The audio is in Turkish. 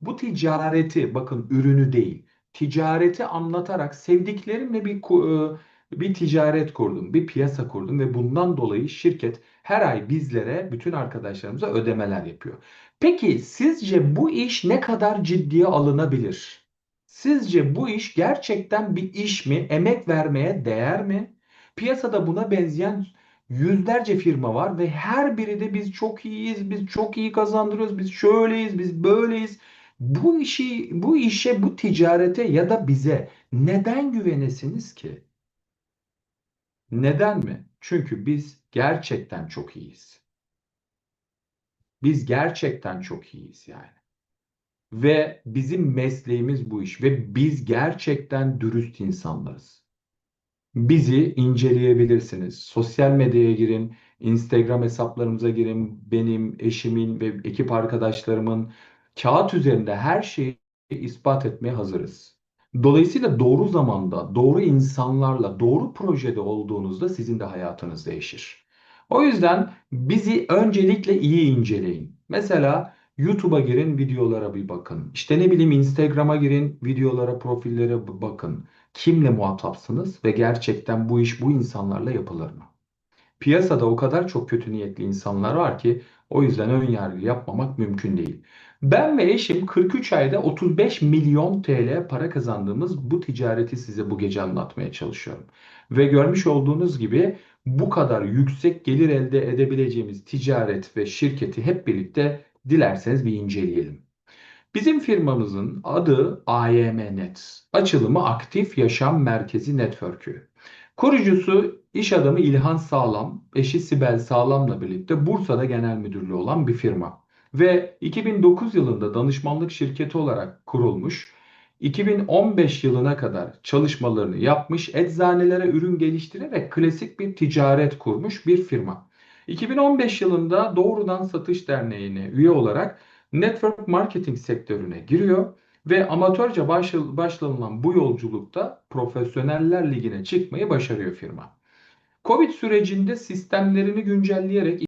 bu ticareti bakın ürünü değil ticareti anlatarak sevdiklerimle bir e, bir ticaret kurdum, bir piyasa kurdum ve bundan dolayı şirket her ay bizlere, bütün arkadaşlarımıza ödemeler yapıyor. Peki sizce bu iş ne kadar ciddiye alınabilir? Sizce bu iş gerçekten bir iş mi? Emek vermeye değer mi? Piyasada buna benzeyen yüzlerce firma var ve her biri de biz çok iyiyiz, biz çok iyi kazandırıyoruz, biz şöyleyiz, biz böyleyiz. Bu işi, bu işe, bu ticarete ya da bize neden güvenesiniz ki? Neden mi? Çünkü biz gerçekten çok iyiyiz. Biz gerçekten çok iyiyiz yani. Ve bizim mesleğimiz bu iş ve biz gerçekten dürüst insanlarız. Bizi inceleyebilirsiniz. Sosyal medyaya girin, Instagram hesaplarımıza girin. Benim, eşimin ve ekip arkadaşlarımın kağıt üzerinde her şeyi ispat etmeye hazırız. Dolayısıyla doğru zamanda, doğru insanlarla, doğru projede olduğunuzda sizin de hayatınız değişir. O yüzden bizi öncelikle iyi inceleyin. Mesela YouTube'a girin, videolara bir bakın. İşte ne bileyim Instagram'a girin, videolara, profillere bakın. Kimle muhatapsınız ve gerçekten bu iş bu insanlarla yapılır mı? Piyasada o kadar çok kötü niyetli insanlar var ki o yüzden ön yargı yapmamak mümkün değil. Ben ve eşim 43 ayda 35 milyon TL para kazandığımız bu ticareti size bu gece anlatmaya çalışıyorum. Ve görmüş olduğunuz gibi bu kadar yüksek gelir elde edebileceğimiz ticaret ve şirketi hep birlikte dilerseniz bir inceleyelim. Bizim firmamızın adı AYM-Net. Açılımı Aktif Yaşam Merkezi Network'ü. Kurucusu iş adamı İlhan Sağlam, eşi Sibel Sağlam'la birlikte Bursa'da genel müdürlüğü olan bir firma. Ve 2009 yılında danışmanlık şirketi olarak kurulmuş, 2015 yılına kadar çalışmalarını yapmış, eczanelere ürün geliştirerek klasik bir ticaret kurmuş bir firma. 2015 yılında Doğrudan Satış Derneği'ne üye olarak network marketing sektörüne giriyor ve amatörce başl- başlanılan bu yolculukta profesyoneller ligine çıkmayı başarıyor firma. Covid sürecinde sistemlerini güncelleyerek